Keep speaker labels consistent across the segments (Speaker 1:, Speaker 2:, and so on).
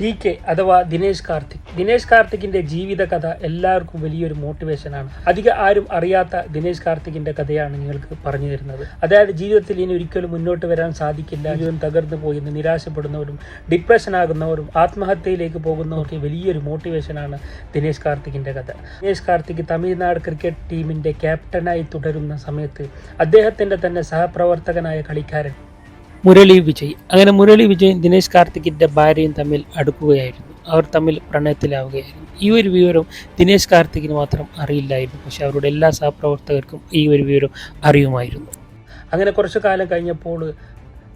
Speaker 1: D K അഥവാ ദിനേശ് കാർത്തിക്. ദിനേശ് കാർത്തിക്കിന്റെ ജീവിത കഥ എല്ലാവർക്കും വലിയൊരു മോട്ടിവേഷനാണ്. അധികം ആരും അറിയാത്ത ദിനേശ് കാർത്തിക്കിന്റെ കഥയാണ് നിങ്ങൾക്ക് പറഞ്ഞു തരുന്നത്. അതായത് ജീവിതത്തിൽ ഇനി ഒരിക്കലും മുന്നോട്ട് വരാൻ സാധിക്കില്ല. ജീവിതം തകർന്നു പോയി എന്ന് നിരാശപ്പെടുന്നവരും ഡിപ്രഷൻ ആകുന്നവരും ആത്മഹത്യയിലേക്ക് പോകുന്നവർക്ക് വലിയൊരു മോട്ടിവേഷനാണ് ദിനേശ് കാർത്തിക്കിന്റെ കഥ. ദിനേശ് കാർത്തിക് തമിഴ്നാട് ക്രിക്കറ്റ് ടീമിന്റെ ക്യാപ്റ്റനായി തുടരുന്ന സമയത്ത് അദ്ദേഹത്തിന്റെ തന്നെ സഹപ്രവർത്തകനായ കളിക്കാരൻ മുരളി വിജയ്. അങ്ങനെ മുരളി വിജയും ദിനേശ് കാർത്തിക്കിന്റെ ഭാര്യയും തമ്മിൽ അടുക്കുകയായിരുന്നു. അവർ തമ്മിൽ പ്രണയത്തിലാവുകയായിരുന്നു. ഈ ഒരു വിവരം ദിനേശ് കാർത്തിക്കിന് മാത്രം അറിയില്ലായിരുന്നു. പക്ഷെ അവരുടെ എല്ലാ സഹപ്രവർത്തകർക്കും ഈ ഒരു വിവരം അറിയുമായിരുന്നു. അങ്ങനെ കുറച്ചു കാലം കഴിഞ്ഞപ്പോൾ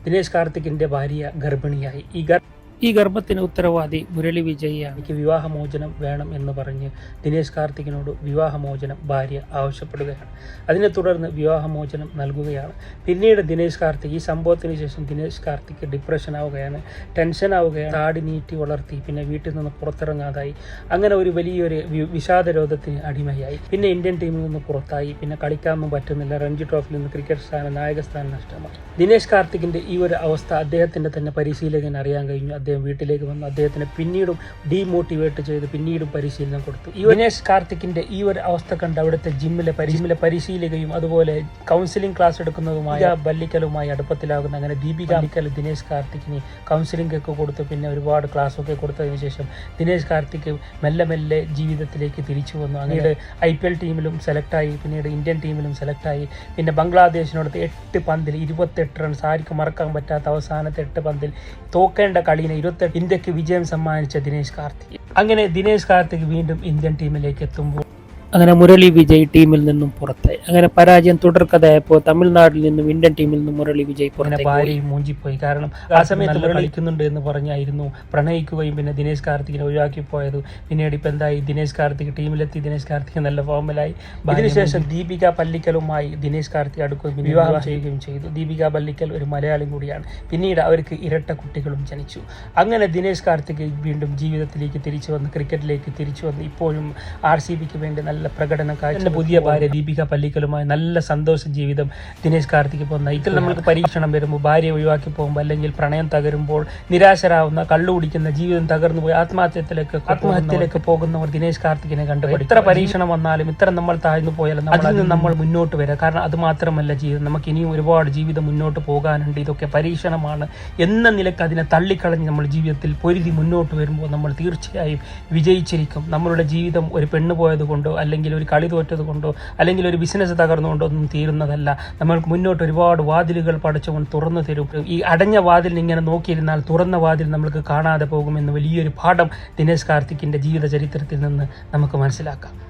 Speaker 1: ദിനേശ് കാർത്തിക്കിന്റെ ഭാര്യ ഗർഭിണിയായി. ഈ ഗർ ഈ ഗർഭത്തിന് ഉത്തരവാദി മുരളി വിജയിയാണ് എനിക്ക് വിവാഹമോചനം വേണം എന്ന് പറഞ്ഞ് ദിനേശ് കാർത്തിക്കിനോട് വിവാഹമോചനം ഭാര്യ ആവശ്യപ്പെടുകയാണ്. അതിനെ തുടർന്ന് വിവാഹമോചനം നൽകുകയാണ്. പിന്നീട് ദിനേശ് കാർത്തിക് ഈ സംഭവത്തിന് ശേഷം ദിനേശ് കാർത്തിക് ഡിപ്രഷൻ ആവുകയാണ് ടെൻഷൻ ആവുകയാണ് താടി നീട്ടി വളർത്തി പിന്നെ വീട്ടിൽ നിന്ന് പുറത്തിറങ്ങാതായി. അങ്ങനെ ഒരു വലിയൊരു വിഷാദ രോഗത്തിന് അടിമയായി. പിന്നെ ഇന്ത്യൻ ടീമിൽ നിന്ന് പുറത്തായി. പിന്നെ കളിക്കാൻ പറ്റുന്നില്ല. രഞ്ജി ട്രോഫിയിൽ നിന്ന് ക്രിക്കറ്റ് സ്ഥാനം നായക സ്ഥാനം നഷ്ടമായി. ദിനേശ് കാർത്തികിന്റെ ഈ ഒരു അവസ്ഥ അദ്ദേഹത്തിന്റെ തന്നെ പരിശീലകൻ അറിയാൻ കഴിഞ്ഞു. അദ്ദേഹം വീട്ടിലേക്ക് വന്നു അദ്ദേഹത്തിനെ പിന്നീടും ഡീമോട്ടിവേറ്റ് ചെയ്ത് പിന്നീടും പരിശീലനം കൊടുത്തു. ഈ ദിനേശ് കാർത്തിക്കിന്റെ ഈ ഒരു അവസ്ഥ കണ്ട് അവിടുത്തെ ജിമ്മിലെ ജിമ്മിലെ പരിശീലകയും അതുപോലെ കൗൺസിലിംഗ് ക്ലാസ് എടുക്കുന്നതുമായ ബല്ലിക്കലുമായി അടുപ്പത്തിലാകുന്ന അങ്ങനെ ദീപിക ബല്ലിക്കൽ ദിനേശ് കാർത്തിക്കിന് കൗൺസിലിംഗ് ഒക്കെ കൊടുത്ത് പിന്നെ ഒരുപാട് ക്ലാസ് ഒക്കെ കൊടുത്തതിന് ശേഷം ദിനേശ് കാർത്തിക് മെല്ലെ മെല്ലെ ജീവിതത്തിലേക്ക് തിരിച്ചു വന്നു. അങ്ങനെ ഐ പി എൽ ടീമിലും സെലക്ടായി പിന്നീട് ഇന്ത്യൻ ടീമിലും സെലക്ടായി പിന്നെ ബംഗ്ലാദേശിനോടത്ത് എട്ട് പന്തിൽ ഇരുപത്തെട്ട് റൺസ് ആർക്കും മറക്കാൻ പറ്റാത്ത അവസാനത്തെ എട്ട് പന്തിൽ തോക്കേണ്ട കളിനെ ഇരുപത്തെട്ട് ഇന്ത്യയ്ക്ക് വിജയം സമ്മാനിച്ച ദിനേശ് കാർത്തിക്. അങ്ങനെ ദിനേശ് കാർത്തിക് വീണ്ടും ഇന്ത്യൻ ടീമിലേക്ക് എത്തുമ്പോൾ അങ്ങനെ മുരളി വിജയ് ടീമിൽ നിന്നും പുറത്തായി. അങ്ങനെ പരാജയം തുടർക്കഥയായപ്പോൾ തമിഴ്നാട്ടിൽ നിന്നും ഇന്ത്യൻ ടീമിൽ നിന്നും മുരളി വിജയ് പുറത്തെ ഭാര്യയും മൂഞ്ചിപ്പോയി. കാരണം ആ സമയത്ത് കളിക്കുന്നുണ്ട് എന്ന് പറഞ്ഞായിരുന്നു. പ്രണയിക്കുകയും പിന്നെ ദിനേശ് കാർത്തികിനെ ഒഴിവാക്കി പോയത്. പിന്നീട് ഇപ്പം എന്തായി? ദിനേശ് കാർത്തിക് ടീമിലെത്തി. ദിനേശ് കാർത്തിക് നല്ല ഫോമിലായി. അതിനുശേഷം ദീപിക പല്ലിക്കലുമായി ദിനേശ് കാർത്തിക് അടുക്കുകയും വിവാഹം ചെയ്യുകയും ചെയ്തു. ദീപിക പല്ലിക്കൽ ഒരു മലയാളി കൂടിയാണ്. പിന്നീട് അവർക്ക് ഇരട്ട കുട്ടികളും ജനിച്ചു. അങ്ങനെ ദിനേശ് കാർത്തിക് വീണ്ടും ജീവിതത്തിലേക്ക് തിരിച്ചു വന്ന് ക്രിക്കറ്റിലേക്ക് തിരിച്ചു വന്ന് ഇപ്പോഴും ആർ സി ബിക്ക് വേണ്ടി നല്ല പ്രകടനം കാഴ്ച പുതിയ ഭാര്യ ദീപിക പല്ലിക്കലുമായി നല്ല സന്തോഷ ജീവിതം. ദിനേശ് കാർത്തിക് പോകുന്ന ഇതിൽ നമ്മൾക്ക് പരീക്ഷണം വരുമ്പോൾ ഭാര്യ ഒഴിവാക്കി പോകുമ്പോൾ അല്ലെങ്കിൽ പ്രണയം തകരുമ്പോൾ നിരാശരാവുന്ന കള്ളു കുടിക്കുന്ന ജീവിതം തകർന്നു പോയി ആത്മഹത്യത്തിലേക്ക് ആത്മഹത്യയിലേക്ക് പോകുന്നവർ ദിനേശ് കാർത്തികിനെ കണ്ടു എത്ര പരീക്ഷണം വന്നാലും ഇത്ര നമ്മൾ താഴ്ന്നു പോയാലും അതിൽ നിന്ന് നമ്മൾ മുന്നോട്ട് വരാം. കാരണം അത് മാത്രമല്ല ജീവിതം. നമുക്ക് ഇനിയും ഒരുപാട് ജീവിതം മുന്നോട്ട് പോകാനുണ്ട്. ഇതൊക്കെ പരീക്ഷണമാണ് എന്ന നിലയ്ക്ക് അതിനെ തള്ളിക്കളഞ്ഞ് നമ്മൾ ജീവിതത്തിൽ പൊരുതി മുന്നോട്ട് വരുമ്പോൾ നമ്മൾ തീർച്ചയായും വിജയിച്ചിരിക്കും. നമ്മളുടെ ജീവിതം ഒരു പെണ്ണ് പോയത് കൊണ്ടോ അല്ലെങ്കിൽ ഒരു കളി തോറ്റത് കൊണ്ടോ അല്ലെങ്കിൽ ഒരു ബിസിനസ് തകർന്നുകൊണ്ടോ ഒന്നും തീരുന്നതല്ല. നമ്മൾക്ക് മുന്നോട്ട് ഒരുപാട് വാതിലുകൾ പടച്ചുകൊണ്ട് തുറന്നു തരും. ഈ അടഞ്ഞ വാതിൽ ഇങ്ങനെ നോക്കിയിരുന്നാൽ തുറന്ന വാതിൽ നമ്മൾക്ക് കാണാതെ പോകുമെന്ന് വലിയൊരു പാഠം ദിനേശ് കാർത്തിക്കിന്റെ ജീവിത ചരിത്രത്തിൽ നിന്ന് നമുക്ക് മനസ്സിലാക്കാം.